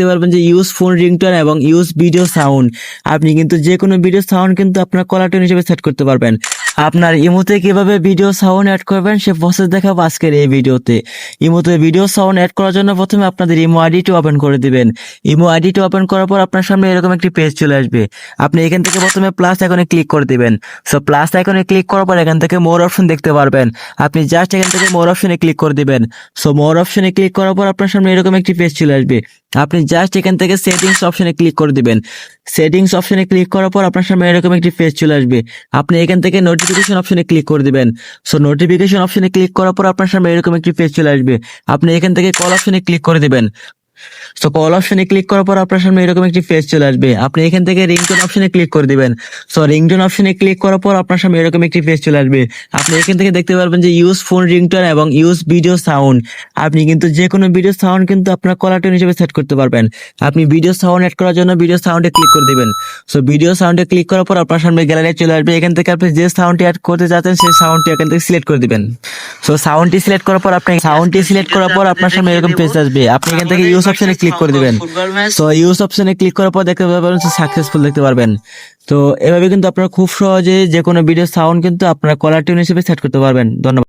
দেখতে পারবেন যে ইউজ ফোন রিংটোন এবং ইউজ ভিডিও সাউন্ড আপনি কিন্তু যে কোনো ভিডিও সাউন্ড কিন্তু আপনার কলার টোন হিসেবে সেট করতে পারবেন। আপনার ইমোতে কীভাবে ভিডিও সাউন্ড অ্যাড করবেন, সে প্রসেস দেখাবো আজকের এই ভিডিওতে ইমোতে ভিডিও সাউন্ড অ্যাড করার জন্য প্রথমে আপনাদের ইমো আইডিটি ওপেন করে দিবেন। ইমো আইডিটি ওপেন করার পর আপনার সামনে এরকম একটি পেজ চলে আসবে। আপনি এখান থেকে প্রথমে প্লাস আইকনে ক্লিক করে দিবেন। সো প্লাস আইকনে ক্লিক করার পর এখান থেকে মোর অপশন দেখতে পারবেন। আপনি জাস্ট এখান থেকে মোর অপশনে ক্লিক করে দিবেন। সো মোর অপশনে ক্লিক করার পর আপনার সামনে এরকম একটি পেজ চলে আসবে। আপনি জাস্ট এখান থেকে সেটিংস অপশনে ক্লিক করে দিবেন। সেটিংস অপশনে ক্লিক করার পর আপনার সামনে এরকম একটি পেজ চলে আসবে। আপনি এখান থেকে নোটিফিকেশন অপশনে ক্লিক করে দিবেন। সো নোটিফিকেশন অপশনে ক্লিক করার পর আপনার সামনে এরকম একটি পেজ চলে আসবে। আপনি এখান থেকে কল অপশনে ক্লিক করে দিবেন। সো কল অপশনে ক্লিক করার পর আপনার সামনে এরকম একটি পেজ চলে আসবে। আপনি এখান থেকে রিংটোন অপশনে ক্লিক করে দিবেন। সো রিংটোন অপশনে ক্লিক করার পর আপনার সামনে এরকম একটি পেজ চলে আসবে। আপনি এখান থেকে দেখতে পারবেন যে ইউজ ফোন রিংটোন এবং ইউজ ভিডিও সাউন্ড আপনি কিন্তু যে কোনো ভিডিও সাউন্ড কিন্তু আপনার কলার টোন হিসেবে সেট করতে পারবেন। আপনি ভিডিও সাউন্ড অ্যাড করার জন্য ভিডিও সাউন্ডে ক্লিক করে দিবেন। সো ভিডিও সাউন্ডে ক্লিক করার পর আপনার সামনে গ্যালারি চলে আসবে। এখান থেকে আপনি যে সাউন্ডটি অ্যাড করতে চাচ্ছেন সেই সাউন্ডটি এখান থেকে সিলেক্ট করে দিবেন। সো সাউন্ডটি সিলেক্ট করার পর আপনি সাউন্ডটি সিলেক্ট করার পর আপনার সামনে এরকম পেজ আসবে। আপনি এখান থেকে ইউজ অপশনে ক্লিক করে দিবেন। তো ইউজ অপশনে ক্লিক করার পর দেখতে পারবেন সাকসেসফুল দেখতে পারবেন। তো এভাবে কিন্তু আপনারা খুব সহজে যে কোনো ভিডিও সাউন্ড কিন্তু আপনারা কলার টিউন হিসেবে সেট করতে পারবেন। ধন্যবাদ।